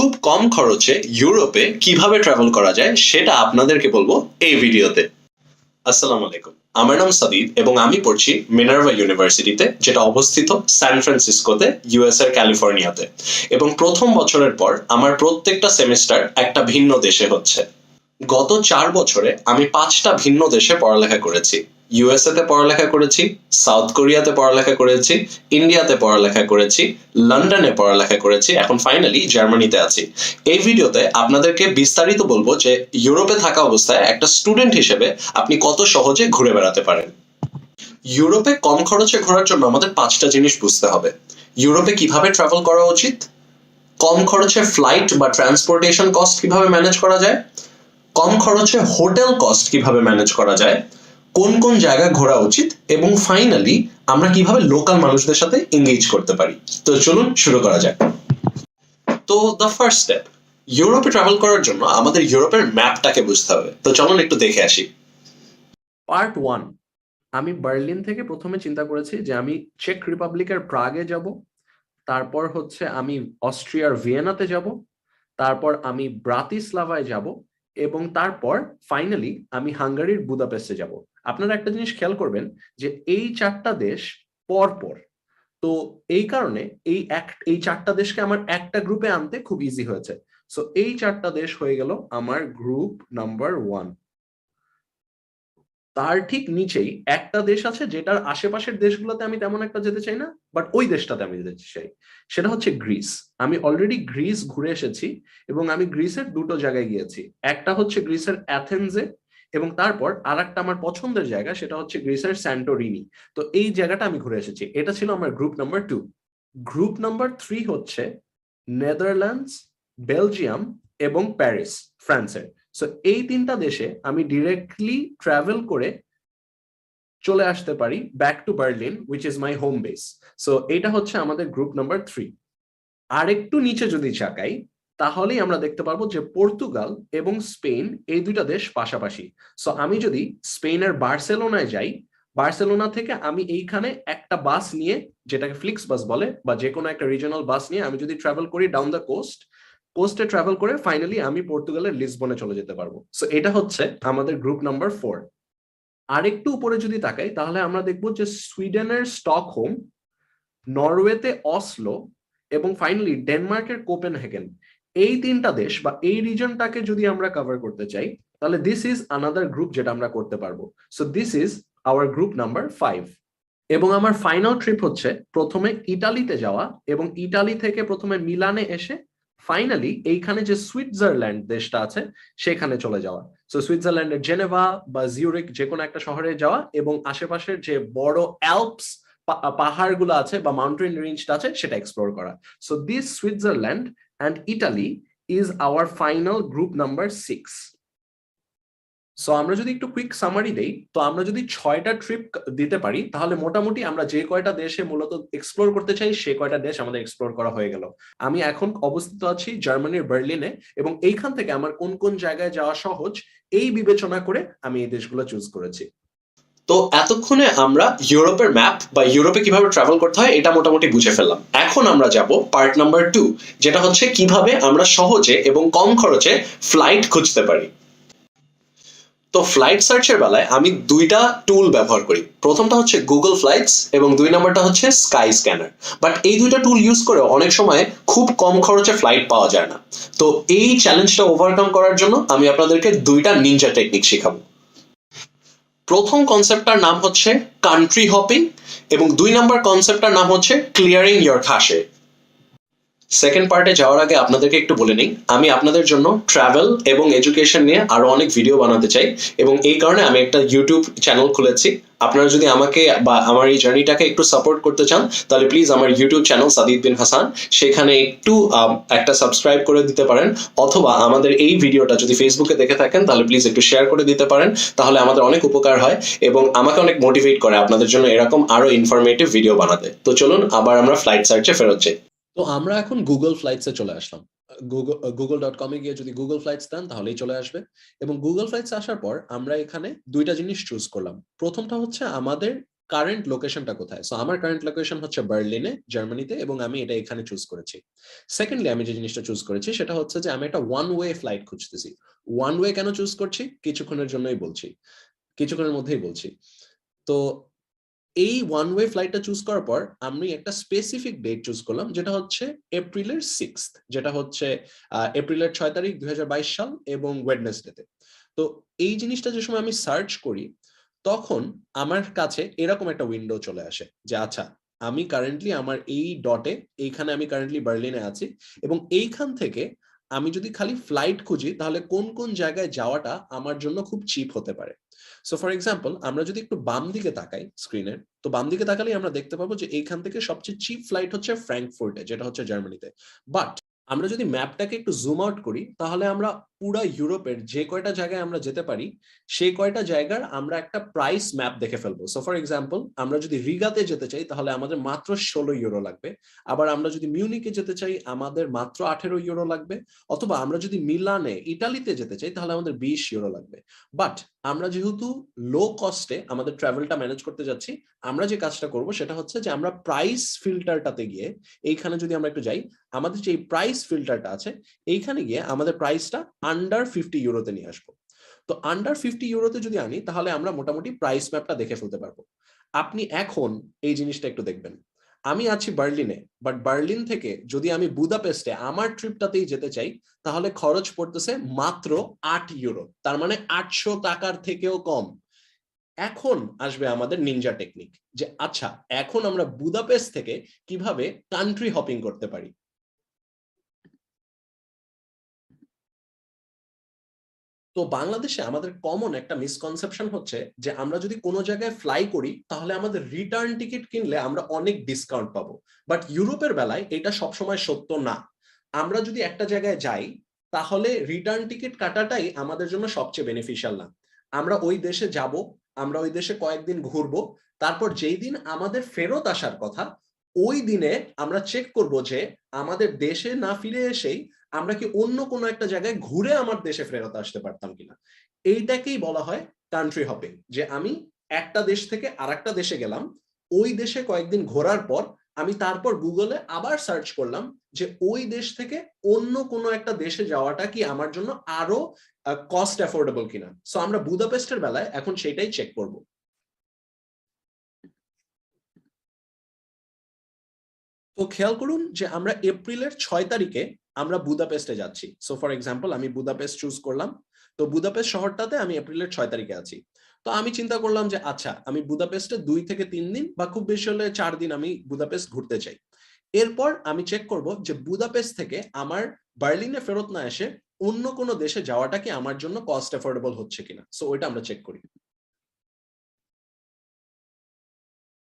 খুব কম খরচে ইউরোপে কীভাবে ট্রাভেল করা যায় সেটা আপনাদেরকে বলব এই ভিডিওতে। আসসালামু আলাইকুম। আমার নাম সাদিদ এবং আমি পড়ছি মিনার্ভা ইউনিভার্সিটিতে, যেটা অবস্থিত সান ফ্রান্সিসকোতে ইউএস এর ক্যালিফোর্নিয়াতে। এবং প্রথম বছরের পর আমার প্রত্যেকটা সেমিস্টার একটা ভিন্ন দেশে হচ্ছে। গত চার বছরে আমি পাঁচটা ভিন্ন দেশে পড়ালেখা করেছি। ইউএসএ তে পড়ালেখা করেছি সাউথ কোরিয়াতে পড়ালেখা করেছি ইন্ডিয়াতে পড়ালেখা করেছি লন্ডনে পড়ালেখা করেছি, এখন ফাইনালি জার্মানিতে আছি। এই ভিডিওতে আপনাদেরকে বিস্তারিত বলব যে ইউরোপে থাকা অবস্থায় একটা স্টুডেন্ট হিসেবে আপনি কত সহজে ঘুরে বেড়াতে পারেন। ইউরোপে কম খরচে ঘোরার জন্য আমাদের পাঁচটা জিনিস বুঝতে হবে। ইউরোপে কীভাবে ট্রাভেল করা উচিত? কম খরচে ফ্লাইট বা ট্রান্সপোর্টেশন কস্ট কীভাবে ম্যানেজ করা যায়? কম খরচে হোটেল কস্ট কীভাবে ম্যানেজ করা যায়? কোন কোন জায়গা ঘোরা উচিত এবং ফাইনালি আমরা কীভাবে লোকাল মানুষদের সাথে এঙ্গেজ করতে পারি। তো চলুন শুরু করা যাক। তো দ্য ফার্স্ট স্টেপ ইউরোপে ট্রাভেল করার জন্য আমাদের ইউরোপের ম্যাপটাকে বুঝতে হবে। তো চলুন একটু দেখে আসি। পার্ট ওয়ান আমি বার্লিন থেকে প্রথমে চিন্তা করেছি যে আমি চেক রিপাবলিকের প্রাগে যাব, তারপর হচ্ছে আমি অস্ট্রিয়ার ভিয়েনাতে যাব, তারপর আমি ব্রাতিস্লাভায় যাব এবং তারপর ফাইনালি আমি হাঙ্গারির বুদাপেস্টে যাব। আপনারা একটা জিনিস খেয়াল করবেন যে এই চারটা দেশ পর পর তো এই কারণে এই এক, এই চারটা দেশকে আমার একটা গ্রুপে আনতে খুব ইজি হয়েছে। সো এই চারটা দেশ হয়ে গেল আমার গ্রুপ নাম্বার ওয়ান তার ঠিক নিচেই একটা দেশ আছে যেটার আশেপাশের দেশগুলোতে আমি তেমন একটা যেতে চাই না বাট ওই দেশটাতে আমি যেতে চাই। সেটা হচ্ছে গ্রিস। আমি অলরেডি গ্রিস ঘুরে এসেছি এবং আমি গ্রিসের দুটো জায়গায় গিয়েছি। একটা হচ্ছে গ্রিসের অ্যাথেন্সে এবং তারপর আর একটা আমার পছন্দের জায়গা, সেটা হচ্ছে গ্রিসের স্যান্টোরিনি তো এই জায়গাটা আমি ঘুরে এসেছি। এটা ছিল আমার group number two group number three হচ্ছে নেদারল্যান্ডস বেলজিয়াম এবং প্যারিস ফ্রান্সের সো এই তিনটা দেশে আমি ডিরেক্টলি ট্রাভেল করে চলে আসতে পারি back to Berlin which is my home base so এটা হচ্ছে আমাদের গ্রুপ নাম্বার থ্রি আর একটু নিচে যদি চাকাই তাহলেই আমরা দেখতে পারব যে পর্তুগাল এবং স্পেন এই দুইটা দেশ পাশাপাশি। সো আমি যদি স্পেনের বার্সেলোনায় যাই, বার্সেলোনা থেকে আমি এইখানে একটা বাস নিয়ে, যেটাকে ফ্লিক্স বাস বলে, বা যে কোনো একটা রিজনাল বাস নিয়ে আমি যদি ট্রাভেল করি ডাউন দ্য কোস্ট কোস্টে ট্রাভেল করে ফাইনালি আমি পর্তুগালের লিসবনে চলে যেতে পারব। সো এটা হচ্ছে আমাদের গ্রুপ নাম্বার ফোর আরেকটু উপরে যদি তাকাই, তাহলে আমরা দেখব যে সুইডেনের স্টকহোম, নরওয়েতে অসলো, এবং ফাইনালি ডেনমার্কের কোপেনহেগেন। এই তিনটা দেশ বা এই রিজনটাকে যদি আমরা কভার করতে চাই, তাহলে দিস ইজ আনাদার গ্রুপ যেটা আমরা করতে পারব। So this is our group number five এবং আমার ফাইনাল ট্রিপ হচ্ছে প্রথমে ইটালিতে যাওয়া এবং ইটালি থেকে প্রথমে মিলানে এসে ফাইনালি এইখানে যে সুইজারল্যান্ড দেশটা আছে, সেখানে চলে যাওয়া। সো সুইজারল্যান্ডের জেনেভা বা জিউরিক যে কোনো একটা শহরে যাওয়া এবং আশেপাশের যে বড় অ্যালপস পাহাড়গুলো আছে বা মাউন্টেন রেঞ্জটা আছে, সেটা এক্সপ্লোর করা। So this Switzerland and Italy is our final group number six so আমরা যদি একটু কুইক সামারি দেই, তো আমরা যদি ছয়টা ট্রিপ দিতে পারি, তাহলে মোটামুটি আমরা যে কয়টা দেশে মূলত এক্সপ্লোর করতে চাই, সে কয়টা দেশ আমাদের এক্সপ্লোর করা হয়ে গেল। আমি এখন অবস্থিত আছি জার্মানির বার্লিনে এবং এইখান থেকে আমার কোন কোন জায়গায় যাওয়া সহজ, এই বিবেচনা করে আমি এই দেশগুলো চুজ করেছি। তো এতক্ষণে আমরা ইউরোপের ম্যাপ বা ইউরোপে কীভাবে ট্রাভেল করতে হয়, এটা মোটামুটি বুঝে ফেললাম। এখন আমরা যাব পার্ট নাম্বার টু যেটা হচ্ছে কীভাবে আমরা সহজে এবং কম খরচে ফ্লাইট খুঁজতে পারি। তো ফ্লাইট সার্চের বেলায় আমি দুইটা টুল ব্যবহার করি। প্রথমটা হচ্ছে গুগল ফ্লাইটস এবং দুই নম্বরটা হচ্ছে স্কাই স্ক্যানার বাট এই দুইটা টুল ইউজ করে অনেক সময় খুব কম খরচে ফ্লাইট পাওয়া যায় না। তো এই চ্যালেঞ্জটা ওভারকাম করার জন্য আমি আপনাদেরকে দুইটা নিনজা টেকনিক শেখাবো। প্রথম কনসেপ্টটার নাম হচ্ছে কান্ট্রি হপিং এবং দুই নম্বর কনসেপ্টটার নাম হচ্ছে ক্লিয়ারিং ইয়ার খাসে সেকেন্ড পার্টে যাওয়ার আগে আপনাদেরকে একটু বলে নিই। আমি আপনাদের জন্য ট্রাভেল এবং এডুকেশন নিয়ে আরও অনেক ভিডিও বানাতে চাই এবং এই কারণে আমি একটা ইউটিউব চ্যানেল খুলেছি। আপনারা যদি আমাকে বা আমার এই জার্নিটাকে একটু সাপোর্ট করতে চান, তাহলে প্লিজ আমার ইউটিউব চ্যানেল সাদিদ বিন হাসান। সেখানে একটু একটা সাবস্ক্রাইব করে দিতে পারেন। অথবা আমাদের এই ভিডিওটা যদি ফেসবুকে দেখে থাকেন, তাহলে প্লিজ একটু শেয়ার করে দিতে পারেন। তাহলে আমাদের অনেক উপকার হয় এবং আমাকে অনেক মোটিভেট করে আপনাদের জন্য এরকম আরও ইনফরমেটিভ ভিডিও বানাতে। তো চলুন, আবার আমরা ফ্লাইট সার্চে ফেরত যাই। তো আমরা এখন গুগল ফ্লাইটসে চলে আসলাম। গুগল ডট কমে গিয়ে যদি গুগল ফ্লাইটস দেন, তাহলেই চলে আসবে। এবং গুগল ফ্লাইটস আসার পর আমরা এখানে দুইটা জিনিস চুজ করলাম। প্রথমটা হচ্ছে আমাদের কারেন্ট লোকেশনটা কোথায়? সো আমার কারেন্ট লোকেশন হচ্ছে বার্লিনে জার্মানিতে এবং আমি এটা এখানে চুজ করেছি। সেকেন্ডলি আমি যে জিনিসটা চুজ করেছি, সেটা হচ্ছে যে আমি একটা ওয়ান ওয়ে ফ্লাইট খুঁজতেছি। ওয়ান ওয়ে কেন চুজ করছি? কিছুক্ষণের জন্যই বলছি। কিছুক্ষণের মধ্যেই বলছি। তো এই ওয়ান ওয়ে ফ্লাইটটা চুজ করার পর, আমি একটা স্পেসিফিক ডেট চুজ করলাম, যেটা হচ্ছে এপ্রিলের সিক্স যেটা হচ্ছে এপ্রিলের ছয় তারিখ দুই হাজার বাইশ সাল এবং ওয়েডনেসডেতে তো। এই জিনিসটা যে সময় আমি সার্চ করি, তখন আমার কাছে এরকম একটা উইন্ডো চলে আসে যে আচ্ছা আমি কারেন্টলি আমার এই ডটে এইখানে আমি কারেন্টলি বার্লিনে আছি এবং এইখান থেকে আমি যদি খালি ফ্লাইট খুঁজি, তাহলে কোন কোন জায়গায় যাওয়াটা আমার জন্য খুব চিপ হতে পারে। সো ফর এক্সাম্পল আমরা যদি একটু বাম দিকে তাকাই স্ক্রিনের তো বাম দিকে তাকালেই আমরা দেখতে পাবো যে এইখান থেকে সবচেয়ে চিপ ফ্লাইট হচ্ছে ফ্র্যাঙ্কফুর্টে যেটা হচ্ছে জার্মানিতে বাট আমরা যদি ম্যাপটাকে একটু জুম আউট করি, তাহলে আমরা পুরা ইউরোপের যে কয়টা জায়গায় আমরা যেতে পারি, সেই কয়টা জায়গার আমরা একটা প্রাইস ম্যাপ দেখে ফেলব। সো ফর এক্সাম্পল আমরা যদি রিগাতে যেতে চাই, তাহলে আমাদের মাত্র ষোলো ইউরো লাগবে। আবার আমরা যদি মিউনিকে যেতে চাই, আমাদের মাত্র আঠেরো ইউরো লাগবে। অথবা আমরা যদি মিলানে ইটালিতে যেতে চাই, তাহলে আমাদের বিশ ইউরো লাগবে। বাট আমরা যেহেতু লো কস্টে আমাদের ট্রাভেলটা ম্যানেজ করতে যাচ্ছি, আমরা যে কাজটা করব সেটা হচ্ছে যে আমরা প্রাইস ফিল্টারটাতে গিয়ে এইখানে যদি আমরা একটু যাই, আমাদের যে প্রাইস ফিল্টারটা আছে, এইখানে গিয়ে আমাদের প্রাইসটা আন্ডার ফিফটি ইউরোতে নিয়ে আসব। তো আন্ডার ফিফটি ইউরোতে যদি আনি, তাহলে আমরা মোটামুটি প্রাইস ম্যাপটা দেখে ফেলতে পারব। আপনি এখন এই জিনিসটা একটু দেখবেন। আমি আছি বার্লিনে বাট বার্লিন থেকে যদি আমি বুদাপেস্টে আমার ট্রিপটাতেই যেতে চাই, তাহলে খরচ পড়তেছে মাত্র আট ইউরো, তার মানে আটশো টাকার থেকেও কম। এখন আসবে আমাদের নিনজা টেকনিক যে আচ্ছা এখন আমরা বুদাপেস্ট থেকে কীভাবে কান্ট্রি হপিং করতে পারি? তো বাংলাদেশে আমাদের কমন একটা মিসকনসেপশন হচ্ছে যে আমরা যদি কোনো জায়গায় ফ্লাই করি, তাহলে আমাদের রিটার্ন টিকিট কিনলে আমরা অনেক ডিসকাউন্ট পাবো। বাট ইউরোপের বেলায় এটা সবসময় সত্য না। আমরা যদি একটা জায়গায় যাই, তাহলে রিটার্ন টিকিট কাটাটাই আমাদের জন্য সবচেয়ে বেনিফিশিয়াল না। আমরা ওই দেশে যাব, আমরা ওই দেশে কয়েকদিন ঘুরবো, তারপর যেই দিন আমাদের ফেরত আসার কথা, ওই দিনে আমরা চেক করব যে আমাদের দেশে না ফিরে এসেই আমরা কি অন্য কোনো একটা জায়গায় ঘুরে আমার দেশে ফেরত আসতে পারতাম কিনা? এইটাকেই বলা হয় কান্ট্রি হপিং যে আমি একটা দেশ থেকে আর একটা দেশে গেলাম, ওই দেশে কয়েকদিন ঘোরার পর আমি তারপর গুগলে আবার সার্চ করলাম যে ওই দেশ থেকে অন্য কোনো একটা দেশে যাওয়াটা কি আমার জন্য আরও কস্ট অ্যাফোর্ডেবল কিনা? সো আমরা বুদাপেস্টের বেলায় এখন সেটাই চেক করব। তো খেয়াল করুন যে আমরা এপ্রিলের ছয় তারিখে আমরা বুদাপেস্টে যাচ্ছি। সো ফর এক্সাম্পল আমি বুদাপেস্ট চুজ করলাম। তো বুদাপেস্ট শহরটাতে আমি এপ্রিলের ছয় তারিখে আছি। তো আমি চিন্তা করলাম যে আচ্ছা আমি বুদাপেস্টে দুই থেকে তিন দিন বা খুব বেশি হলে চার দিন আমি বুদাপেস্ট ঘুরতে চাই। এরপর আমি চেক করব যে, বুদাপেস্ট থেকে আমার বার্লিনে ফেরত না এসে অন্য কোনো দেশে যাওয়াটা কি আমার জন্য কস্ট অ্যাফোর্ডেবল হচ্ছে কিনা? সো ওইটা আমরা চেক করি।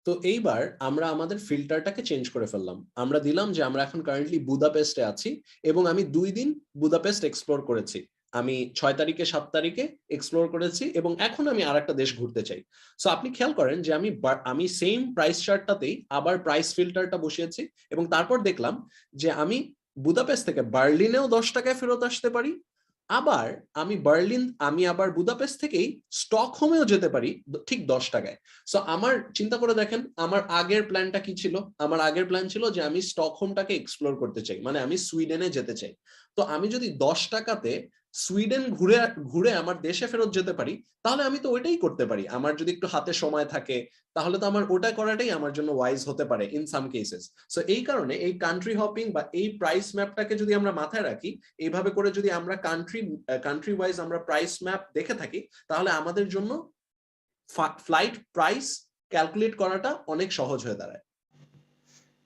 তো এইবার আমরা আমাদের ফিল্টারটাকে চেঞ্জ করে ফেললাম। আমরা দিলাম যে আমরা এখন কারেন্টলি বুদাপেস্টে আছি এবং আমি দুই দিন বুদাপেস্ট এক্সপ্লোর করেছি। আমি ছয় তারিখে, সাত তারিখে এক্সপ্লোর করেছি এবং এখন আমি আর একটা দেশ ঘুরতে চাই। সো আপনি খেয়াল করেন যে আমি আমি সেম প্রাইস চার্টটাতেই আবার প্রাইস ফিল্টারটা বসিয়েছি এবং তারপর দেখলাম যে আমি বুদাপেস্ট থেকে বার্লিনেও দশ টাকায় ফেরত আসতে পারি আবার আমি বার্লিন, আমি আবার বুদাপেস্ট থেকেই স্টকহোমেও যেতে পারি ঠিক দশ টাকায়। সো আমার চিন্তা করে দেখেন, আমার আগের প্ল্যানটা কি ছিল? আমার আগের প্ল্যান ছিল যে আমি স্টকহোমটাকে এক্সপ্লোর করতে চাই মানে আমি সুইডেনে যেতে চাই। তো আমি যদি দশ টাকাতে সুইডেন ঘুরে ঘুরে আমার দেশে ফেরত যেতে পারি, তাহলে আমি তো ওইটাই করতে পারি। আমার যদি একটু হাতে সময় থাকে, তাহলে তো আমার ওটা করাটাই আমার জন্য ওয়াইজ হতে পারে ইন সাম কেসেস সো এই কারণে এই কান্ট্রি হপিং বা এই প্রাইস ম্যাপটাকে যদি আমরা মাথায় রাখি, এইভাবে করে যদি আমরা কান্ট্রি কান্ট্রি ওয়াইজ আমরা প্রাইস ম্যাপ দেখে থাকি, তাহলে আমাদের জন্য ফ্লাইট প্রাইস ক্যালকুলেট করাটা অনেক সহজ হয়ে দাঁড়ায়।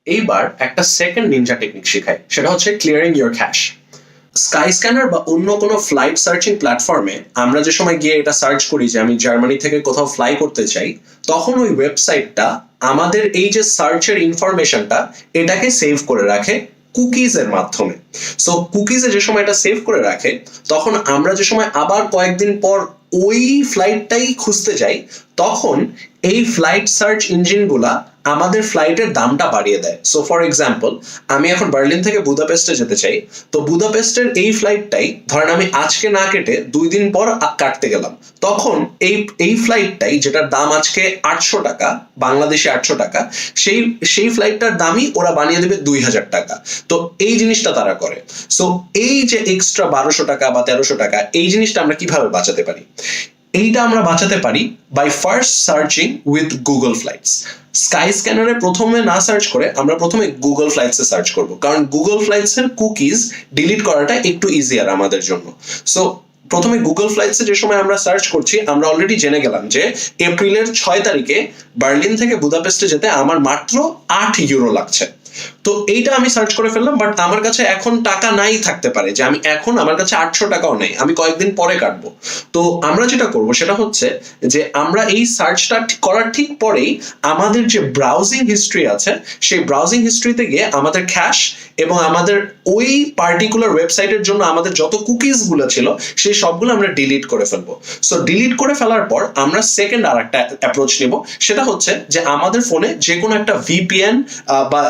এইবার একটা সেকেন্ড নিনজা টেকনিক শেখাই, সেটা হচ্ছে clearing your cache Skyscanner বা অন্য কোনো ফ্লাইট সার্চিং প্ল্যাটফর্মে আমরা যে সময় গিয়ে এটা সার্চ করি যে আমি জার্মানি থেকে কোথাও ফ্লাই করতে চাই, তখন ওই ওয়েবসাইটটা আমাদের এই যে সার্চের ইনফরমেশনটা এটাকে সেভ করে রাখে কুকিজের মাধ্যমে। সো কুকিজে যে সময় এটা সেভ করে রাখে, তখন আমরা যে সময় আবার কয়েকদিন পর ওই ফ্লাইটটাই খুঁজতে যাই, তখন এই ফ্লাইট সার্চ ইঞ্জিনগুলা আমাদের ফ্লাইটের দামটা বাড়িয়ে দেয়। সো ফর এক্সাম্পল আমি এখন বার্লিন থেকে বুদাপেস্টে যেতে চাই। তো বুদাপেস্টের এই ফ্লাইটটাই ধরেন আমি আজকে না কেটে দুই দিন পর কাটতে গেলাম। তখন এই এই ফ্লাইটটাই যেটার দাম আজকে আটশো টাকা, বাংলাদেশে আটশো টাকা, সেই সেই ফ্লাইটটার দামই ওরা বানিয়ে দেবে দুই হাজার টাকা। তো এই জিনিসটা তারা করে। সো এই যে এক্সট্রা বারোশো টাকা বা তেরোশো টাকা, এই জিনিসটা আমরা কীভাবে বাঁচাতে পারি? এইটা আমরা বাঁচাতে পারি by first searching with Google Flights sky স্ক্যানারে প্রথমে না সার্চ করে, আমরা প্রথমে গুগল ফ্লাইটসে সার্চ করব। কারণ গুগল ফ্লাইটস এর কুকিজ ডিলিট করাটা একটু ইজিয়ার আমাদের জন্য। সো প্রথমে গুগল ফ্লাইটসে যে সময় আমরা সার্চ করছি, আমরা অলরেডি জেনে গেলাম যে এপ্রিলের ছয় তারিখে বার্লিন থেকে বুদাপেস্টে যেতে আমার মাত্র আট ইউরো লাগছে। তো এইটা আমি সার্চ করে ফেললাম বাট আমার কাছে এখন টাকা নাই থাকতে পারে, যে আমি এখন আমার কাছে আটশো টাকাও নেই, আমি কয়েকদিন পরে কাটবো। তো আমরা যেটা করব সেটা হচ্ছে যে আমরা এই সার্চটা করার ঠিক পরেই আমাদের যে ব্রাউজিং হিস্ট্রি আছে, সেই ব্রাউজিং হিস্ট্রিতে গিয়ে আমাদের ক্যাশ এবং আমাদের ওই পার্টিকুলার ওয়েবসাইটের জন্য আমাদের যত কুকিজগুলো ছিল, সেই সবগুলো আমরা ডিলিট করে ফেলব। সো ডিলিট করে ফেলার পর আমরা সেকেন্ড আর একটা অ্যাপ্রোচ নিব, সেটা হচ্ছে যে আমাদের ফোনে যে কোনো একটা ভিপিএন বা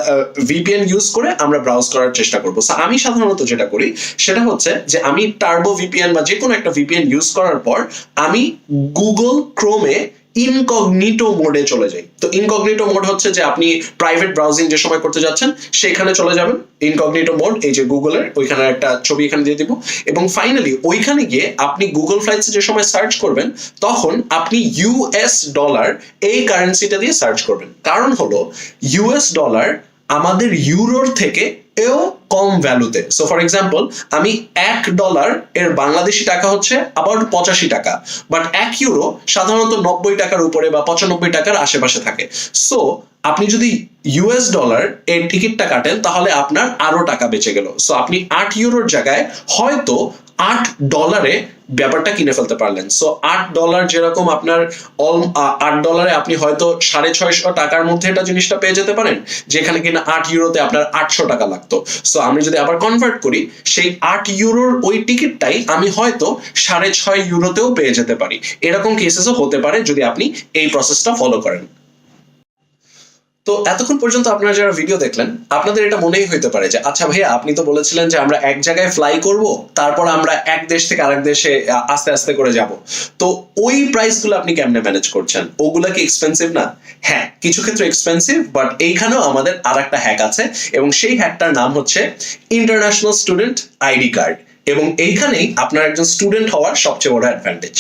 ভিপিএন ইউজ করে আমরা ব্রাউজ করার চেষ্টা করব। সো আমি সাধারণত যেটা করি, সেটা হচ্ছে যে আমি টার্বো ভিপিএন বা যে কোনো একটা ভিপিএন ইউজ করার পর আমি গুগল ক্রোমে ইনকগনিটো মোডে চলে যাই। তো ইনকগনিটো মোড হচ্ছে যে আপনি প্রাইভেট ব্রাউজিং যে সময় করতে যাচ্ছেন, সেখানে চলে যাবেন। ইনকগনিটো মোড এই যে গুগলের ওইখানে একটা ছবি এখানে দিয়ে দিব। এবং ফাইনালি ওইখানে গিয়ে আপনি গুগল ফ্লাইটস যে সময় সার্চ করবেন, তখন আপনি ইউএস ডলার এই কারেন্সিটা দিয়ে সার্চ করবেন। কারণ হলো ইউএস ডলার আমাদের ইউরোর থেকে এও কম ভ্যালুতে সো ফর এক্সাম্পল আমি এক ডলার এর বাংলাদেশি টাকা হচ্ছে আবার পঁচাশি টাকা বাট এক ইউরো সাধারণত নব্বই টাকার উপরে বা পঁচানব্বই টাকার আশেপাশে থাকে। সো আপনি যদি ইউএস ডলার এর টিকিটটা কাটেন, তাহলে আপনার আরও টাকা বেঁচে গেল। সো আপনি আট ইউরোর জায়গায় হয়তো আট ডলারে ব্যাপারটা কিনে ফেলতে পারলেন। সো আট ডলার যেরকম আপনার অল আট ডলারে আপনি হয়তো সাড়ে ছয়শো টাকার মধ্যে এটা জিনিসটা পেয়ে যেতে পারেন, যেখানে কিনা আট ইউরোতে আপনার আটশো টাকা লাগতো। সো আমি যদি আবার কনভার্ট করি, সেই আট ইউরোর ওই টিকিটটাই আমি হয়তো সাড়ে ছয় ইউরোতেও পেয়ে যেতে পারি। এরকম কেসেসও হতে পারে যদি আপনি এই প্রসেসটা ফলো করেন। তো এতক্ষণ পর্যন্ত আপনারা যারা ভিডিও দেখলেন, আপনাদের এটা মনেই হইতে পারে যে আচ্ছা ভাইয়া, আপনি তো বলেছিলেন যে আমরা এক জায়গায় ফ্লাই করব, তারপর আমরা এক দেশ থেকে আরেক দেশে আস্তে আস্তে করে যাব। তো ওই প্রাইসগুলো আপনি কেমনে ম্যানেজ করছেন? ওগুলা কি এক্সপেন্সিভ না? হ্যাঁ কিছু ক্ষেত্রে এক্সপেন্সিভ বাট এইখানেও আমাদের আর একটা হ্যাক আছে, এবং সেই হ্যাকটার নাম হচ্ছে ইন্টারন্যাশনাল স্টুডেন্ট আইডি কার্ড এবং এইখানেই আপনার একজন স্টুডেন্ট হওয়ার সবচেয়ে বড় অ্যাডভান্টেজ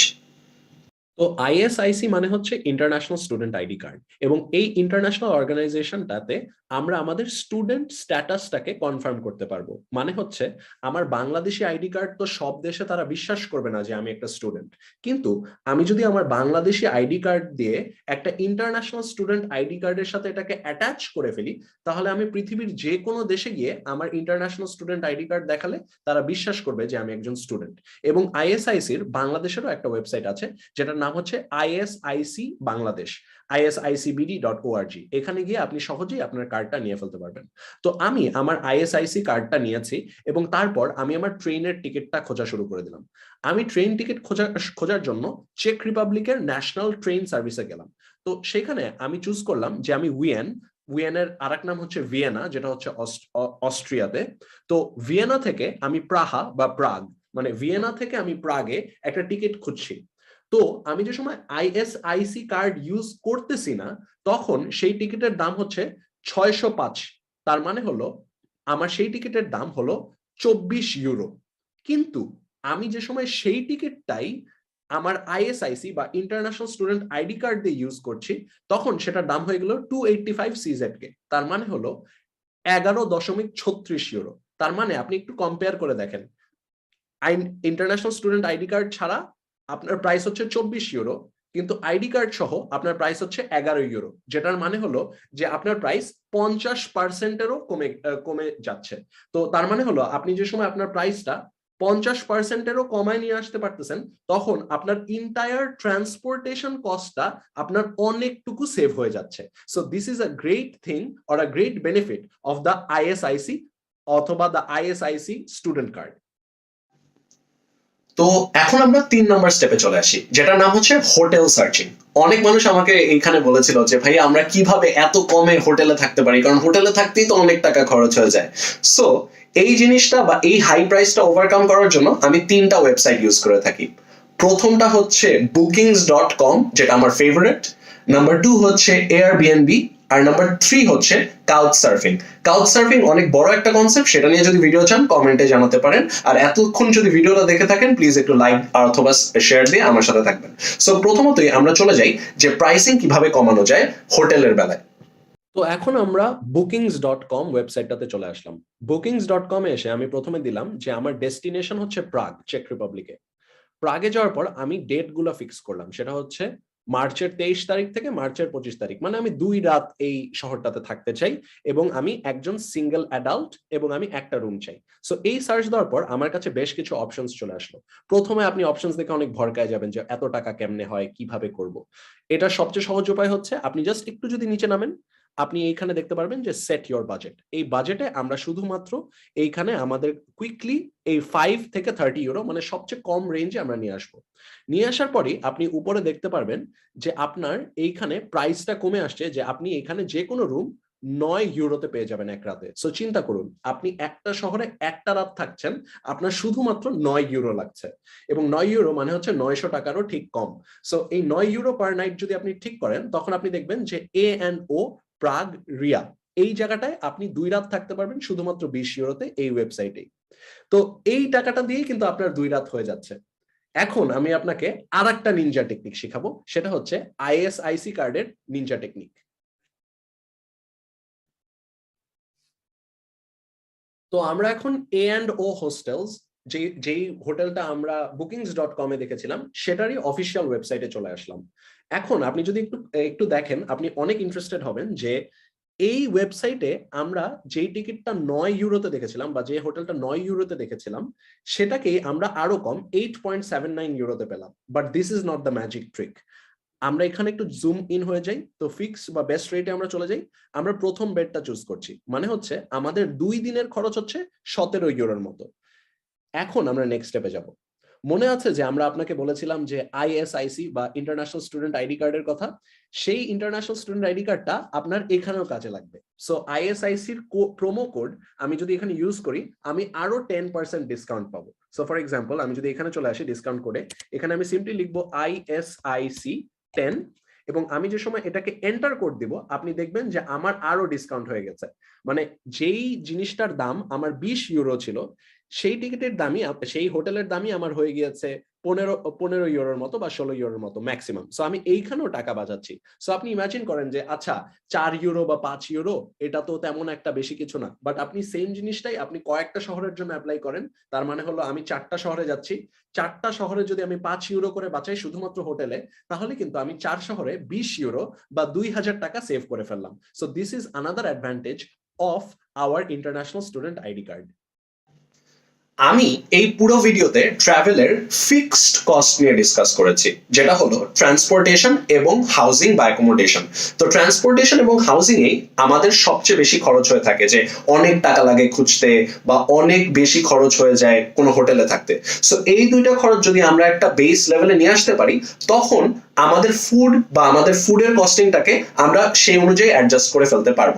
তো আইএসআইসি মানে হচ্ছে ইন্টারন্যাশনাল স্টুডেন্ট আইডি কার্ড এবং এই ইন্টারন্যাশনাল অর্গানাইজেশনটাতে আমরা আমাদের স্টুডেন্ট স্ট্যাটাসটাকে কনফার্ম করতে পারব। মানে হচ্ছে আমার বাংলাদেশি আইডি কার্ড তো সব দেশে তারা বিশ্বাস করবে না যে আমি একটা স্টুডেন্ট কিন্তু আমি যদি আমার বাংলাদেশি আইডি কার্ড দিয়ে একটা ইন্টারন্যাশনাল স্টুডেন্ট আইডি কার্ডের সাথে এটাকে অ্যাটাচ করে ফেলি, তাহলে আমি পৃথিবীর যে কোনো দেশে গিয়ে আমার ইন্টারন্যাশনাল স্টুডেন্ট আইডি কার্ড দেখালে তারা বিশ্বাস করবে যে আমি একজন স্টুডেন্ট এবং আইএসআইসির বাংলাদেশেরও একটা ওয়েবসাইট আছে যেটার নাম হচ্ছে ISIC Bangladesh ISIC BD dot ORG এখানে গিয়ে আপনি সহজেই আপনার কার্ডটা নিয়ে ফেলতে পারবেন। তো আমি আমার আইএসআইসি কার্ডটা নিয়েছি এবং তারপর আমি আমার ট্রেনের টিকিটটা খোঁজা শুরু করে দিলাম। আমি ট্রেন টিকিট খোঁজা, খোঁজার জন্য চেক রিপাবলিকের ন্যাশনাল ট্রেন সার্ভিসে গেলাম। তো সেখানে আমি চুজ করলাম যে আমি উইএন উইএনের আর নাম হচ্ছে ভিয়েনা যেটা হচ্ছে অস্ট্রিয়াতে। তো ভিয়েনা থেকে আমি প্রাহা বা প্রাগ মানে ভিয়েনা থেকে আমি প্রাগে একটা টিকিট খুঁজছি। তো আমি যে সময় আইএসআইসি কার্ড ইউজ করতেছি না, তখন সেই টিকিটের দাম হচ্ছে ছয়শো পাঁচ। তার মানে হলো, আমার সেই টিকিটের দাম হলো চব্বিশ ইউরো। কিন্তু আমি যে সময় সেই টিকিটটাই আমার আইএসআইসি বা ইন্টারন্যাশনাল স্টুডেন্ট আইডি কার্ড দিয়ে ইউজ করছি, তখন সেটার দাম হয়ে গেল two eighty five CZ K তার মানে হলো এগারো দশমিক ছত্রিশ ইউরো। তার মানে আপনি একটু কম্পেয়ার করে দেখেন। ইন্টারন্যাশনাল স্টুডেন্ট আইডি কার্ড ছাড়া আপনার প্রাইস হচ্ছে চব্বিশ ইউরো কিন্তু আইডি কার্ড সহ আপনার প্রাইস হচ্ছে এগারো ইউরো যেটার মানে হলো যে আপনার প্রাইস পঞ্চাশ পার্সেন্টেরও কমে কমে যাচ্ছে। তো তার মানে হলো আপনি যে সময় আপনার প্রাইসটা পঞ্চাশ পার্সেন্টেরও কমায় নিয়ে আসতে পারতেছেন, তখন আপনার ইন্টায়ার ট্রান্সপোর্টেশন কস্টটা আপনার অনেকটুকু সেভ হয়ে যাচ্ছে। So this is a great thing or a great benefit of the ISIC অথবা দ্য আইএসআইসি স্টুডেন্ট কার্ড তো এখন আমরা তিন নম্বর স্টেপে চলে আসি, যেটার নাম হচ্ছে হোটেল সার্চিং অনেক মানুষ আমাকে এইখানে বলেছিল যে ভাই আমরা কীভাবে এত কমে হোটেলে থাকতে পারি? কারণ হোটেলে থাকতেই তো অনেক টাকা খরচ হয়ে যায়। সো এই জিনিসটা বা এই হাই প্রাইসটা ওভারকাম করার জন্য আমি তিনটা ওয়েবসাইট ইউজ করে থাকি। প্রথমটা হচ্ছে বুকিংস ডট কম যেটা আমার ফেভারিট নাম্বার টু হচ্ছে এয়ার বিএনবি আর নাম্বার থ্রি হচ্ছে কাউচ সার্ফিং কাউচ সার্ফিং অনেক বড় একটা কনসেপ্ট সেটা নিয়ে যদি ভিডিও চান কমেন্টে জানাতে পারেন। আর এতক্ষণ যদি ভিডিওটা দেখে থাকেন প্লিজ একটু লাইক অথবা শেয়ার দিয়ে আমার সাথে থাকবেন। সো প্রথমতই আমরা চলে যাই যে প্রাইসিং কীভাবে কমানো যায় হোটেলের বেলায়। তো এখন আমরা বুকিংস ডট কম ওয়েবসাইটটাতে চলে আসলাম। বুকিংস ডট কমে এসে আমি প্রথমে দিলাম যে আমার ডেস্টিনেশন হচ্ছে প্রাগ চেক রিপাবলিকে প্রাগে যাওয়ার পর আমি ডেটগুলো ফিক্স করলাম। সেটা হচ্ছে মার্চের তেইশ তারিখ থেকে মার্চের পঁচিশ তারিখ। মানে আমি দুই রাত এই শহরটাতে থাকতে চাই এবং আমি একজন সিঙ্গেল অ্যাডাল্ট এবং আমি একটা রুম চাই। সো এই সার্চ দেওয়ার পর আমার কাছে বেশ কিছু অপশনস চলে আসলো। প্রথমে আপনি অপশনস দেখে অনেক ভরকায় যাবেন যে এত টাকা কেমনে হয়, কীভাবে করব? এটা সবচেয়ে সহজ উপায় হচ্ছে আপনি জাস্ট একটু যদি নিচে নামেন আপনি এইখানে দেখতে পারবেন যে সেট ইয়োর বাজেট এই বাজেটে আমরা শুধুমাত্র এইখানে আমাদের কুইকলি এই ফাইভ থেকে থার্টি ইউরো মানে সবচেয়ে কম রেঞ্জে আমরা নিয়ে আসব। নিয়ে আসার পরে আপনি উপরে দেখতে পারবেন যে আপনার এইখানে প্রাইসটা কমে আসছে যে আপনি এখানে যে কোনো রুম নয় ইউরোতে পেয়ে যাবেন এক রাতে। সো চিন্তা করুন, আপনি একটা শহরে একটা রাত থাকছেন, আপনার শুধুমাত্র নয় ইউরো লাগছে। এবং নয় ইউরো মানে হচ্ছে নয়শো টাকারও ঠিক কম। সো এই নয় ইউরো পার নাইট যদি আপনি ঠিক করেন, তখন আপনি দেখবেন যে এ অ্যান্ড ও প্রাগ, রিয়া, এই জায়গাটায় আপনি দুই রাত থাকতে পারবেন শুধুমাত্র বিশ ইউরোতে এই ওয়েবসাইটেই। তো এই টাকাটা দিয়েই কিন্তু আপনার দুই রাত হয়ে যাচ্ছে। এখন আমি আপনাকে আর একটা নিনজা টেকনিক শেখাবো, সেটা হচ্ছে আইএসআইসি কার্ডের নিনজা টেকনিক তো আমরা এখন এ অ্যান্ড ও হোস্টেলস যে, যেই হোটেলটা আমরা বুকিংস ডট কমে দেখেছিলাম, সেটারই অফিসিয়াল ওয়েবসাইটে চলে আসলাম। এখন আপনি যদি একটু একটু দেখেন, আপনি অনেক ইন্টারেস্টেড হবেন যে, এই ওয়েবসাইটে আমরা যেই টিকিটটা নয় ইউরোতে দেখেছিলাম বা যে হোটেলটা নয় ইউরোতে দেখেছিলাম, সেটাকে আমরা আরও কম এইট পয়েন্ট সেভেন নাইন ইউরোতে পেলাম। But this is not the magic trick আমরা এখানে একটু জুম ইন হয়ে যাই, তো ফিক্স বা বেস্ট রেটে আমরা চলে যাই, আমরা প্রথম বেডটা চুজ করছি। মানে হচ্ছে, আমাদের দুই দিনের খরচ হচ্ছে সতেরো ইউরোর মতো। এখন আমরা নেক্সট স্টেপে যাব। মনে আছে যে আমরা আপনাকে বলেছিলাম যে আইএসআইসি বা ইন্টারন্যাশনাল স্টুডেন্ট আইডি কার্ডের কথা? সেই ইন্টারন্যাশনাল স্টুডেন্ট আইডি কার্ডটা আপনার এখানেও কাজে লাগবে। সো আইএসআইসির প্রোমো কোড আমি যদি এখানে ইউজ করি, আমি আরও টেন পার্সেন্ট ডিসকাউন্ট পাবো। সো ফর এক্সাম্পল আমি যদি এখানে চলে আসি ডিসকাউন্ট করে এখানে আমি সিম্পলি লিখব আইএসআইসি টেন এবং আমি যে সময় এটাকে এন্টার কোড দিব, আপনি দেখবেন যে আমার আরও ডিসকাউন্ট হয়ে গেছে। মানে যেই জিনিসটার দাম আমার বিশ ইউরো ছিল সেই টিকিটের দামই সেই হোটেলের দামই আমার হয়ে গিয়েছে পনেরো পনেরো ইউরোর মতো বা ষোলো ইউরোর মতো ম্যাক্সিমাম সো আমি এইখানেও টাকা বাজাচ্ছি সো আপনি ইমাজিন করেন যে আচ্ছা চার ইউরো বা পাঁচ ইউরো, এটা তো তেমন একটা বেশি কিছু না। বাট আপনি সেম জিনিসটাই আপনি কয়েকটা শহরের জন্য অ্যাপ্লাই করেন। তার মানে হলো, আমি চারটা শহরে যাচ্ছি। চারটা শহরে যদি আমি পাঁচ ইউরো করে বাঁচাই শুধুমাত্র হোটেলে, তাহলে কিন্তু আমি চার শহরে বিশ ইউরো বা দুই হাজার টাকা সেভ করে ফেললাম। So this is another advantage of our international student ID card আমি এই পুরো ভিডিওতে ট্রাভেলের ফিক্সড কস্ট নিয়ে ডিসকাস করেছি, যেটা হলো ট্রান্সপোর্টেশন এবং হাউজিং বা অ্যাকোমোডেশন তো ট্রান্সপোর্টেশন এবং হাউজিং এই আমাদের সবচেয়ে বেশি খরচ হয়ে থাকে যে অনেক টাকা লাগে খুঁজতে বা অনেক বেশি খরচ হয়ে যায় কোনো হোটেলে থাকতে। সো এই দুইটা খরচ যদি আমরা একটা বেস লেভেলে নিয়ে আসতে পারি, তখন আমাদের ফুড বা আমাদের ফুডের কস্টিংটাকে আমরা সেই অনুযায়ী অ্যাডজাস্ট করে ফেলতে পারব।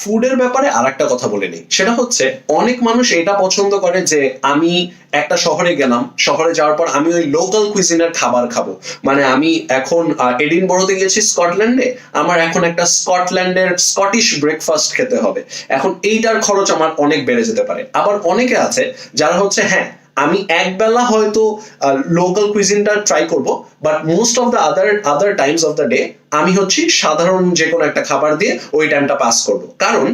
ফুডের ব্যাপারে আর একটা কথা বলে নিই। সেটা হচ্ছে, অনেক মানুষ এটা পছন্দ করে যে, আমি একটা শহরে গেলাম, শহরে যাওয়ার পর আমি ওই লোকাল কুইজিনের খাবার খাব। মানে আমি এখন এডিন বড়তে গেছি স্কটল্যান্ডে, আমার এখন একটা স্কটল্যান্ডের স্কটিশ ব্রেকফাস্ট খেতে হবে। এখন এইটার খরচ আমার অনেক বেড়ে যেতে পারে। আবার অনেকে আছে, যারা হচ্ছে হ্যাঁ আমি একবেলা হয়তো লোকাল কুইজিনটা ট্রাই করব but most of the other other times of the day আমি হচ্ছি সাধারণ যে কোনো একটা খাবার দিয়ে ওই টাইমটা পাস করব। কারণ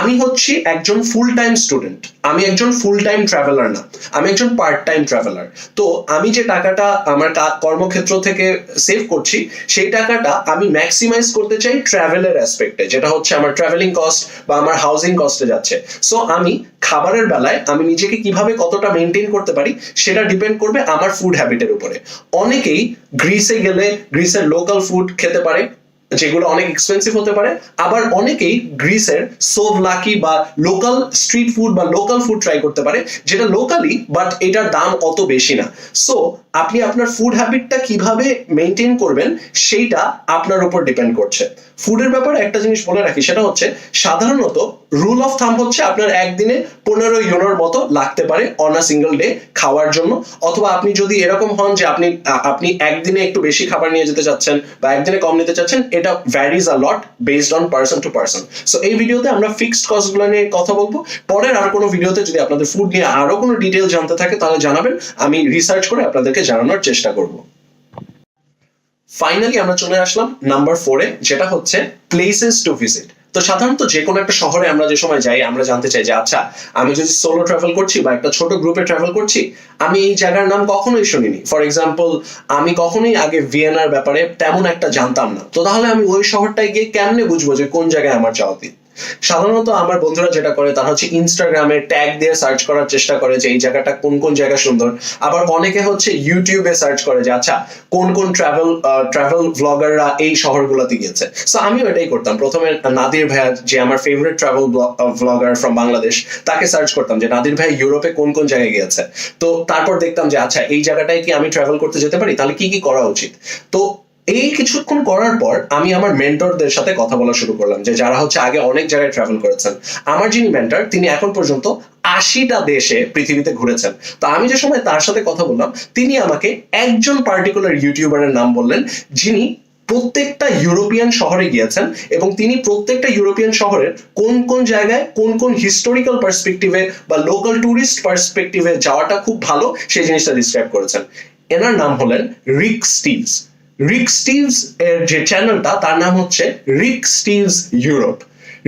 আমি হচ্ছি একজন ফুল টাইম স্টুডেন্ট আমি একজন ফুল টাইম ট্রাভেলার না। আমি একজন পার্ট টাইম ট্রাভেলার তো আমি যে টাকাটা আমার কর্মক্ষেত্র থেকে সেভ করছি, সেই টাকাটা আমি ম্যাক্সিমাইজ করতে চাই ট্রাভেলের অ্যাসপেক্টে যেটা হচ্ছে আমার ট্রাভেলিং কস্ট বা আমার হাউজিং কস্টে যাচ্ছে। সো আমি খাবারের বেলায় আমি নিজেকে কীভাবে কতটা মেনটেন করতে পারি, সেটা ডিপেন্ড করবে আমার ফুড হ্যাবিটের উপরে। অনেকেই গ্রিসে গেলে গ্রিসের লোকাল ফুড খেতে পারে যেগুলো অনেক এক্সপেন্সিভ হতে পারে। আবার অনেকেই গ্রিসের সোভলাকি বা লোকাল স্ট্রিট ফুড বা লোকাল ফুড ট্রাই করতে পারে, যেটা লোকালি বাট এটার দাম অত বেশি না। সো আপনি আপনার ফুড হ্যাবিটটা কীভাবে মেনটেন করবেন, সেইটা আপনার উপর ডিপেন্ড করছে। ফুডের ব্যাপারে একটা জিনিস বলে রাখি, সেটা হচ্ছে সাধারণত রুল অফ থাম হচ্ছে আপনার একদিনে পনেরো ইউনোর মতো লাগতে পারে অন আ সিঙ্গেল ডে খাওয়ার জন্য। অথবা আপনি যদি এরকম হন যে আপনি আপনি একদিনে একটু বেশি খাবার নিয়ে যেতে চাচ্ছেন বা একদিনে কম নিতে চাচ্ছেন এটা varies lot based on person to person so এই ভিডিওতে আমরা ফিক্সড কস্টগুলো নিয়ে কথা বলব। পরের আর কোনো ভিডিওতে যদি আপনাদের ফুড নিয়ে আরও কোনো ডিটেল জানতে থাকে, তাহলে জানাবেন। আমি রিসার্চ করে আপনাদেরকে জানানোর চেষ্টা করব। ফাইনালি আমরা চলে আসলাম নাম্বার ফোরে যেটা হচ্ছে প্লেসেস টু ভিজিট তো সাধারণত যে কোনো একটা শহরে আমরা যে সময় যাই, আমরা জানতে চাই যে আচ্ছা আমি যদি সোলো ট্রাভেল করছি বা একটা ছোট গ্রুপে ট্রাভেল করছি, আমি এই জায়গার নাম কখনোই শুনিনি। ফর এক্সাম্পল আমি কখনোই আগে ভিয়েনার ব্যাপারে তেমন একটা জানতাম না। তো তাহলে আমি ওই শহরটায় গিয়ে কেমনে বুঝব যে কোন জায়গায় আমার যাওয়া উচিত? সাধারণত আমার বন্ধুরা যেটা করে, তারা হচ্ছে ইনস্টাগ্রামে ট্যাগ দিয়ে সার্চ করার চেষ্টা করে যে এই জায়গাটা কোন কোন জায়গা সুন্দর। আবার অনেকে হচ্ছে ইউটিউবে সার্চ করে যে আচ্ছা কোন কোন ট্রাভেল ট্রাভেল ব্লগাররা এই শহরগুলোতে গিয়েছে? সো আমিও এটাই করতাম। প্রথমে নাদির ভাইয়া, যে আমার favourite travel blogger from Bangladesh তাকে সার্চ করতাম যে, নাদির ভাই ইউরোপে কোন কোন জায়গায় গিয়েছে? তো তারপর দেখতাম যে আচ্ছা এই জায়গাটায় কি আমি ট্রাভেল করতে যেতে পারি? তাহলে কি কি করা উচিত? তো এই কিছুক্ষণ করার পর আমি আমার মেন্টরদের সাথে কথা বলা শুরু করলাম, যে যারা হচ্ছে আগে অনেক জায়গায় ট্রাভেল করেছেন। আমার যিনি মেন্টর তিনি এখন পর্যন্ত আশিটা দেশে পৃথিবীতে ঘুরেছেন। তো আমি যে সময় তার সাথে কথা বললাম, তিনি আমাকে একজন পার্টিকুলার ইউটিউবারের নাম বললেন, যিনি প্রত্যেকটা ইউরোপিয়ান শহরে গিয়েছেন এবং তিনি প্রত্যেকটা ইউরোপিয়ান শহরের কোন কোন জায়গায়, কোন কোন হিস্টোরিক্যাল পার্সপেক্টিভে বা লোকাল ট্যুরিস্ট পার্সপেক্টিভে যাওয়াটা খুব ভালো, সেই জিনিসটা ডিসক্রাইব করেছেন। এনার নাম হলেন রিক স্টিভস। রিক স্টিভস এর যে চ্যানেলটা তার নাম হচ্ছে রিক স্টিভস ইউরোপ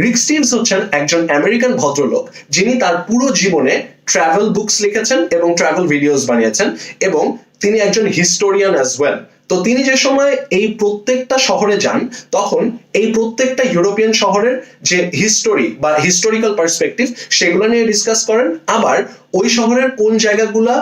রিক স্টিভস হচ্ছেন একজন আমেরিকান ভদ্রলোক, যিনি তার পুরো জীবনে ট্রাভেল বুকস লিখেছেন এবং ট্রাভেল ভিডিওস বানিয়েছেন এবং তিনি একজন হিস্টোরিয়ান অ্যাজ ওয়েল তো তিনি যে সময় এই প্রত্যেকটা শহরে যান, তখন এই প্রত্যেকটা ইউরোপিয়ান শহরের যে হিস্টোরি বা হিস্টোরিক্যাল পার্সপেক্টিভ সেগুলো নিয়ে ডিসকাস করেন। আবার ওই শহরের কোন জায়গাগুলা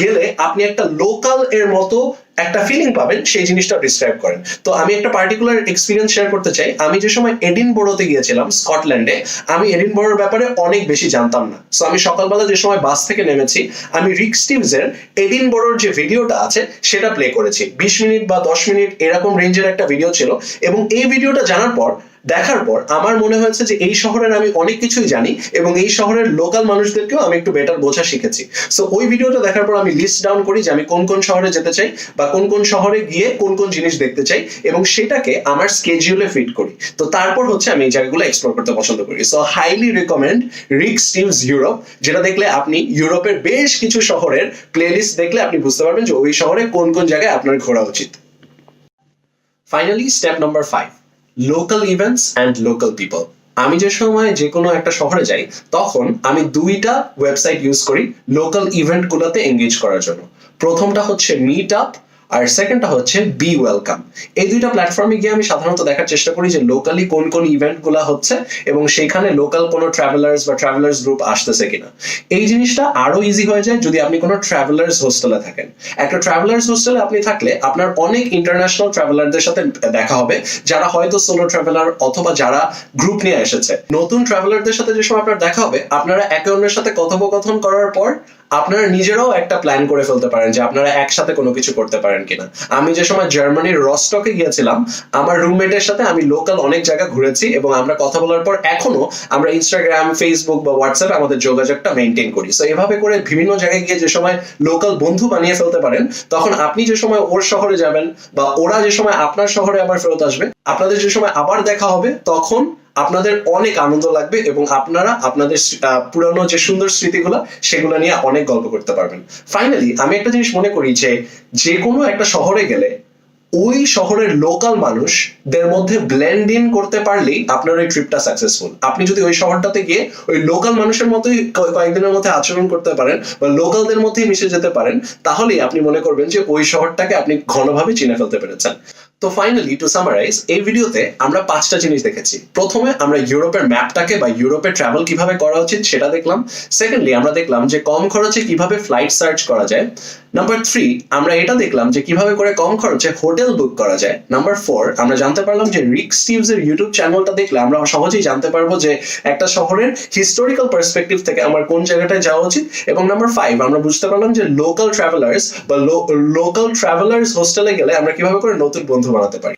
গেলে আপনি একটা লোকাল এর মতো একটা ফিলিং পাবেন, সেই জিনিসটা ডিসক্রাইব করেন। তো আমি একটা পার্টিকুলার এক্সপিরিয়েন্স শেয়ার করতে চাই। আমি যে সময় এডিনবরোতে গিয়েছিলাম স্কটল্যান্ডে আমি এডিন এডিনবরোর ব্যাপারে অনেক বেশি জানতাম না। সো আমি সকালবেলা যে সময় বাস থেকে নেমেছি, আমি রিক স্টিভসের এডিনবরোর যে ভিডিওটা আছে, সেটা প্লে করেছি। বিশ মিনিট বা দশ মিনিট এরকম রেঞ্জের একটা ভিডিও ছিল এবং এই ভিডিওটা জানার পর দেখার পর আমার মনে হয়েছে যে এই শহরের আমি অনেক কিছুই জানি এবং এই শহরের লোকাল মানুষদেরকেও আমি একটু বেটার বোঝা শিখেছি। সো ওই ভিডিওটা দেখার পর আমি লিস্ট ডাউন করি যে আমি কোন কোন শহরে যেতে চাই বা কোন কোন শহরে গিয়ে কোন কোন জিনিস দেখতে চাই এবং সেটাকে আমার স্কেজিউলে ফিট করি। তো তারপর হচ্ছে আমি এই জায়গাগুলো এক্সপ্লোর করতে পছন্দ করি। So highly recommend Rick Steves Europe যেটা দেখলে আপনি ইউরোপের বেশ কিছু শহরের প্লেলিস্ট দেখলে আপনি বুঝতে পারবেন যে ওই শহরে কোন কোন জায়গায় আপনার ঘোরা উচিত। Finally step number five local events and local people আমি যে সময় যে কোনো একটা শহরে যাই, তখন আমি দুইটা ওয়েবসাইট ইউজ করি লোকাল ইভেন্ট গুলোতে এঙ্গেজ করার জন্য। প্রথমটা হচ্ছে মিট আপ আর সেকেন্ডটা হচ্ছে বি ওয়েলকাম এই দুইটা প্ল্যাটফর্মে গিয়ে আমি সাধারণত দেখার চেষ্টা করি যে লোকালি কোন কোন ইভেন্টগুলা হচ্ছে এবং সেখানে লোকাল কোনো ট্রাভেলার্স বা ট্রাভেলার্স গ্রুপ আসতেছে কিনা। এই জিনিসটা আরও ইজি হয়ে যায় যদি আপনি কোনো ট্রাভেলার্স হোস্টেলে থাকেন। একটা ট্রাভেলার্স হোস্টেলে আপনি থাকলে আপনার অনেক ইন্টারন্যাশনাল ট্রাভেলারদের সাথে দেখা হবে, যারা হয়তো সোলো ট্রাভেলার অথবা যারা গ্রুপ নিয়ে এসেছে। নতুন ট্রাভেলারদের সাথে যে সময় আপনার দেখা হবে, আপনারা একে অন্যের সাথে কথোপকথন করার পর আপনারা নিজেরাও একটা প্ল্যান করে ফেলতে পারেন যে আপনারা একসাথে কোনো কিছু করতে পারেন কিনা। আমি যে সময় জার্মানির রস্টকে গিয়েছিলাম, আমার রুমমেটের সাথে আমি লোকাল অনেক জায়গা ঘুরেছি এবং আমরা কথা বলার পর এখনও আমরা ইনস্টাগ্রাম ফেসবুক বা হোয়াটসঅ্যাপ আমাদের যোগাযোগটা মেনটেন করি। সো এভাবে করে বিভিন্ন জায়গায় গিয়ে যে সময় লোকাল বন্ধু বানিয়ে ফেলতে পারেন, তখন আপনি যে সময় ওর শহরে যাবেন বা ওরা যে সময় আপনার শহরে আবার ফেরত আসবে, আপনাদের যে সময় আবার দেখা হবে, তখন আপনাদের অনেক আনন্দ লাগবে এবং আপনারা আপনাদের পুরানো যে সুন্দর স্মৃতিগুলো, সেগুলো নিয়ে অনেক গল্প করতে পারবেন। ফাইনালি আমি একটা জিনিস মনে করি যে যে কোনো একটা শহরে গেলে, ওই শহরের লোকাল মানুষদের মধ্যে ব্লেন্ড ইন করতে পারলেই আপনার ওই ট্রিপটা সাকসেসফুল আপনি যদি ওই শহরটাতে গিয়ে ওই লোকাল মানুষের মতোই কয়েকদিনের মধ্যে আচরণ করতে পারেন বা লোকালদের মধ্যেই মিশে যেতে পারেন, তাহলেই আপনি মনে করবেন যে ওই শহরটাকে আপনি ঘনভাবে চিনে ফেলতে পেরেছেন। তো ফাইনালি টু সামারাইজ এই ভিডিওতে আমরা পাঁচটা জিনিস দেখেছি। প্রথমে আমরা ইউরোপের ম্যাপটাকে বা ইউরোপে ট্রাভেল কীভাবে করা উচিত সেটা দেখলাম। সেকেন্ডলি আমরা দেখলাম যে কম খরচে কীভাবে ফ্লাইট সার্চ করা যায়। নাম্বার থ্রি আমরা এটা দেখলাম যে কীভাবে করে কম খরচে হোটেল বুক করা যায়। নাম্বার ফোর আমরা জানতে পারলাম যে রিক স্টিভস এর ইউটিউব চ্যানেলটা দেখলে আমরা সহজেই জানতে পারব যে একটা শহরের হিস্টোরিক্যাল পার্সপেক্টিভ থেকে আমার কোন জায়গাটায় যাওয়া উচিত। এবং নাম্বার ফাইভ আমরা বুঝতে পারলাম যে লোকাল ট্রাভেলার্স বা লোকাল ট্রাভেলার্স হোস্টেলে গেলে আমরা কীভাবে করে নতুন বন্ধু বানাতে পারি।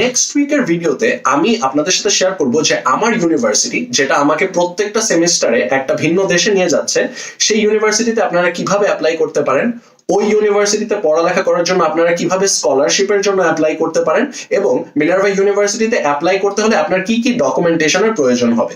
নেক্সট উইকের ভিডিওতে আমি আপনাদের সাথে শেয়ার করব যে আমার ইউনিভার্সিটি যেটা আমাকে প্রত্যেকটা সেমিস্টারে একটা ভিন্ন দেশে নিয়ে যাচ্ছে, সেই ইউনিভার্সিটিতে আপনারা কীভাবে অ্যাপ্লাই করতে পারেন? ওই ইউনিভার্সিটিতে পড়ালেখা করার জন্য আপনারা কীভাবে স্কলারশিপের জন্য অ্যাপ্লাই করতে পারেন? এবং মিনার্ভা ইউনিভার্সিটিতে অ্যাপ্লাই করতে হলে আপনার কি কি ডকুমেন্টেশনের প্রয়োজন হবে?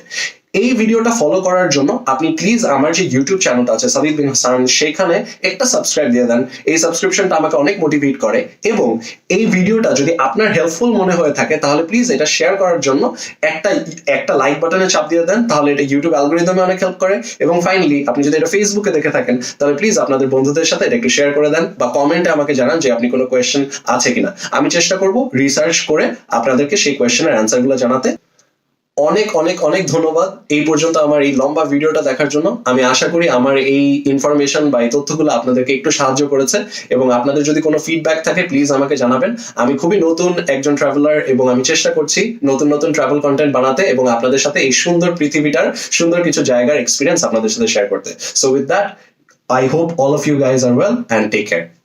এই ভিডিওটা ফলো করার জন্য আপনি প্লিজ আমার যে ইউটিউব চ্যানেলটা আছে সাদিদ বিন হাসান সেখানে একটা সাবস্ক্রাইব দিয়ে দেন। এই সাবস্ক্রিপশনটা আমাকে অনেক মোটিভেট করে এবং এই ভিডিওটা যদি আপনার হেল্পফুল মনে হয়ে থাকে, তাহলে প্লিজ এটা শেয়ার করার জন্য একটা একটা লাইক বাটনে চাপ দিয়ে দেন, তাহলে এটা ইউটিউব অ্যালগোরিদমে অনেক হেল্প করে। এবং ফাইনালি আপনি যদি এটা ফেসবুকে দেখে থাকেন, তাহলে প্লিজ আপনাদের বন্ধুদের সাথে এটা একটু শেয়ার করে দেন বা কমেন্টে আমাকে জানান যে আপনি কোনো কোয়েশ্চেন আছে কিনা। আমি চেষ্টা করব রিসার্চ করে আপনাদেরকে সেই কোয়েশ্চেনের অ্যান্সারগুলো জানাতে অনেক অনেক অনেক ধন্যবাদ এই পর্যন্ত আমার এই লম্বা ভিডিওটা দেখার জন্য। আমি আশা করি আমার এই ইনফরমেশন বা এই তথ্যগুলো আপনাদেরকে একটু সাহায্য করেছে এবং আপনাদের যদি কোনো ফিডব্যাক থাকে প্লিজ আমাকে জানাবেন। আমি খুবই নতুন একজন ট্রাভেলার এবং আমি চেষ্টা করছি নতুন নতুন ট্রাভেল কন্টেন্ট বানাতে এবং আপনাদের সাথে এই সুন্দর পৃথিবীটার সুন্দর কিছু জায়গার এক্সপিরিয়েন্স আপনাদের সাথে শেয়ার করতে। So with that I hope all of you guys are well and take care